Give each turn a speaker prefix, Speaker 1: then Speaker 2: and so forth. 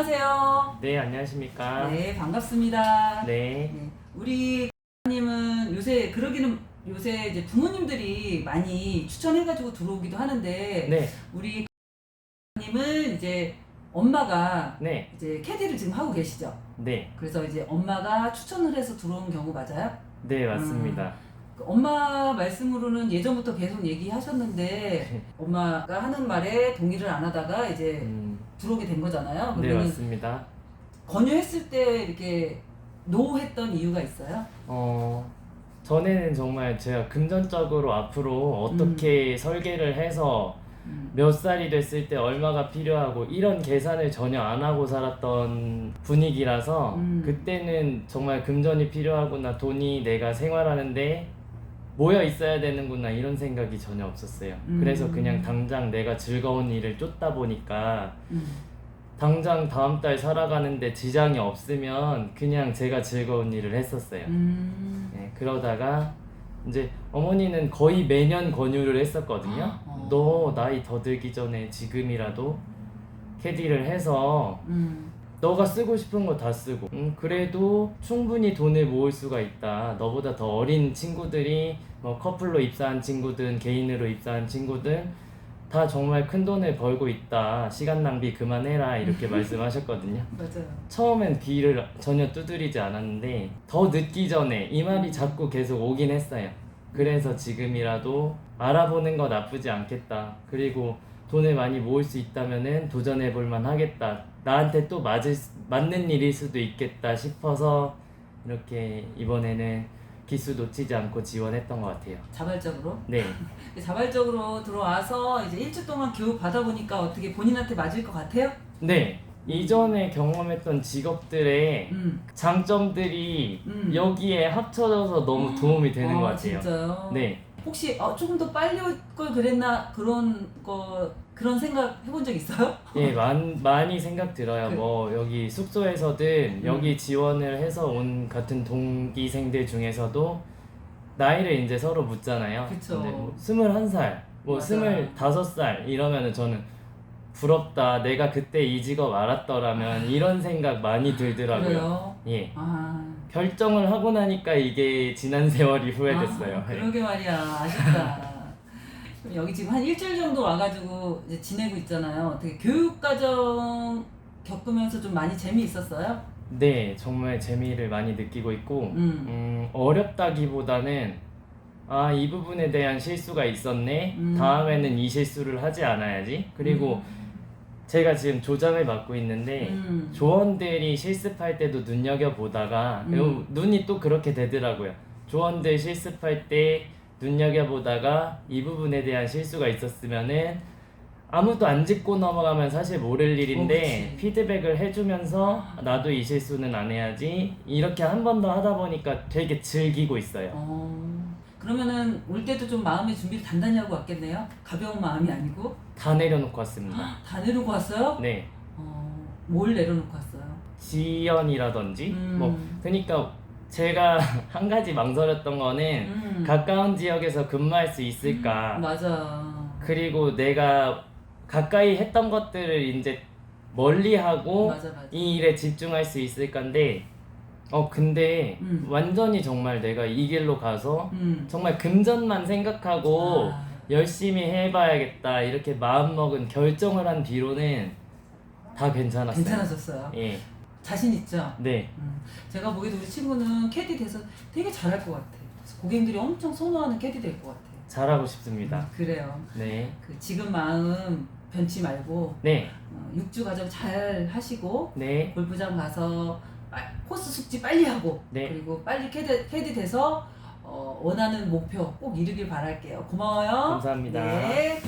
Speaker 1: 안녕하세요.
Speaker 2: 네, 안녕하십니까.
Speaker 1: 네, 반갑습니다.
Speaker 2: 네.
Speaker 1: 네, 우리 님은 요새 그러기는 요새 이제 부모님들이 많이 추천해가지고 들어오기도 하는데
Speaker 2: 네.
Speaker 1: 우리 님은 이제 엄마가
Speaker 2: 네.
Speaker 1: 이제 캐디를 지금 하고 계시죠.
Speaker 2: 네.
Speaker 1: 그래서 이제 엄마가 추천을 해서 들어온 경우 맞아요?
Speaker 2: 네, 맞습니다.
Speaker 1: 그 엄마 말씀으로는 예전부터 계속 얘기하셨는데 엄마가 하는 말에 동의를 안 하다가 이제
Speaker 2: 음,
Speaker 1: 들어오게 된 거잖아요.
Speaker 2: 네,
Speaker 1: 그러면
Speaker 2: 맞습니다.
Speaker 1: 권유했을 때 이렇게 노했던 이유가 있어요?
Speaker 2: 어, 전에는 정말 제가 금전적으로 앞으로 어떻게 설계를 해서
Speaker 1: 음.
Speaker 2: 몇 살이 됐을 때 얼마가 필요하고 이런 계산을 전혀 안 하고 살았던 분위기라서
Speaker 1: 음.
Speaker 2: 그때는 정말 금전이 필요하구나 돈이 내가 생활하는데 모여 있어야 되는구나 이런 생각이 전혀 없었어요.
Speaker 1: 음.
Speaker 2: 그래서 그냥 당장 내가 즐거운 일을 쫓다 보니까
Speaker 1: 음.
Speaker 2: 당장 다음 달 살아가는데 지장이 없으면 그냥 제가 즐거운 일을 했었어요.
Speaker 1: 음.
Speaker 2: 네, 그러다가 이제 어머니는 거의 매년 권유를 했었거든요.
Speaker 1: 어.
Speaker 2: 너 나이 더 들기 전에 지금이라도 캐디를 해서
Speaker 1: 음.
Speaker 2: 너가 쓰고 싶은 거 다 쓰고 음, 그래도 충분히 돈을 모을 수가 있다. 너보다 더 어린 친구들이 뭐 커플로 입사한 친구든 개인으로 입사한 친구든 다 정말 큰 돈을 벌고 있다. 시간 낭비 그만해라 이렇게 말씀하셨거든요.
Speaker 1: 맞아요.
Speaker 2: 처음엔 귀를 전혀 두드리지 않았는데 더 늦기 전에 이 말이 자꾸 계속 오긴 했어요. 그래서 지금이라도 알아보는 거 나쁘지 않겠다. 그리고 돈을 많이 모을 수 있다면은 도전해 볼만 하겠다. 나한테 또 맞을 수- 맞는 일일 수도 있겠다 싶어서 이렇게 이번에는 기수 놓치지 않고 지원했던 것 같아요.
Speaker 1: 자발적으로
Speaker 2: 네.
Speaker 1: 자발적으로 들어와서 이제 일주 동안 교육 받아보니까 어떻게 본인한테 맞을 것 같아요?
Speaker 2: 네. 이전에 경험했던 직업들의
Speaker 1: 음.
Speaker 2: 장점들이
Speaker 1: 음.
Speaker 2: 여기에 합쳐져서 너무 도움이 되는
Speaker 1: 아,
Speaker 2: 것 같아요.
Speaker 1: 진짜요?
Speaker 2: 네.
Speaker 1: 혹시 어, 조금 더 빨리 올 걸 그랬나 그런 거 그런 생각 해본 적 있어요?
Speaker 2: 예, 많, 많이 생각 들어요.
Speaker 1: 그-
Speaker 2: 뭐 여기 숙소에서든
Speaker 1: 음.
Speaker 2: 여기 지원을 해서 온 같은 동기생들 중에서도 나이를 이제 서로 묻잖아요.
Speaker 1: 그쵸.
Speaker 2: 근데 뭐 21살, 뭐
Speaker 1: 맞아.
Speaker 2: 25살 이러면은 저는 부럽다. 내가 그때 이 직업 알았더라면 이런 생각 많이 들더라고요.
Speaker 1: 그래요?
Speaker 2: 예.
Speaker 1: 아.
Speaker 2: 결정을 하고 나니까 이게 지난 세월이 후회됐어요.
Speaker 1: 아,
Speaker 2: 예.
Speaker 1: 그러게 말이야. 아쉽다. 그럼 여기 지금 한 일주일 정도 와가지고 이제 지내고 있잖아요. 어떻게 교육과정 겪으면서 좀 많이 재미있었어요?
Speaker 2: 네, 정말 재미를 많이 느끼고 있고,
Speaker 1: 음.
Speaker 2: 음, 어렵다기보다는, 아, 이 부분에 대한 실수가 있었네.
Speaker 1: 음.
Speaker 2: 다음에는 이 실수를 하지 않아야지. 그리고 제가 지금 조장을 맡고 있는데,
Speaker 1: 음.
Speaker 2: 조원들이 실습할 때도 눈여겨 보다가,
Speaker 1: 음.
Speaker 2: 요- 눈이 또 그렇게 되더라고요. 조원들 실습할 때 눈여겨 보다가 이 부분에 대한 실수가 있었으면은 아무도 안 짚고 넘어가면 사실 모를 일인데
Speaker 1: 어, 그치.
Speaker 2: 피드백을 해주면서 나도 이 실수는 안 해야지 이렇게 한 번 더 하다 보니까 되게 즐기고 있어요.
Speaker 1: 어. 그러면은 올 때도 좀 마음의 준비를 단단히 하고 왔겠네요? 가벼운 마음이 아니고
Speaker 2: 다 내려놓고 왔습니다.
Speaker 1: 다 내려놓고 왔어요?
Speaker 2: 네,
Speaker 1: 어, 뭘 내려놓고 왔어요?
Speaker 2: 지연이라든지
Speaker 1: 음.
Speaker 2: 뭐 그러니까 제가 한 가지 망설였던 거는
Speaker 1: 음.
Speaker 2: 가까운 지역에서 근무할 수 있을까
Speaker 1: 맞아.
Speaker 2: 그리고 내가 가까이 했던 것들을 이제 멀리 하고
Speaker 1: 맞아 맞아.
Speaker 2: 이 일에 집중할 수 있을 건데 어 근데
Speaker 1: 음.
Speaker 2: 완전히 정말 내가 이 길로 가서
Speaker 1: 음.
Speaker 2: 정말 금전만 생각하고
Speaker 1: 아,
Speaker 2: 열심히 해봐야겠다 이렇게 마음먹은 결정을 한 뒤로는 다 괜찮았어요.
Speaker 1: 괜찮아졌어요.
Speaker 2: 예,
Speaker 1: 자신 있죠?
Speaker 2: 네,
Speaker 1: 음. 제가 보기에도 우리 친구는 캐디 돼서 되게 잘할 것 같아. 그래서 고객들이 엄청 선호하는 캐디 될 것 같아.
Speaker 2: 잘하고 싶습니다.
Speaker 1: 음, 그래요.
Speaker 2: 네,
Speaker 1: 그 지금 마음 변치 말고
Speaker 2: 네,
Speaker 1: 어, 육주 과정 잘 하시고
Speaker 2: 네,
Speaker 1: 골프장 가서 빠- 코스 숙지 빨리 하고
Speaker 2: 네.
Speaker 1: 그리고 빨리 캐디, 캐디 돼서 어, 원하는 목표 꼭 이루길 바랄게요. 고마워요.
Speaker 2: 감사합니다.
Speaker 1: 네.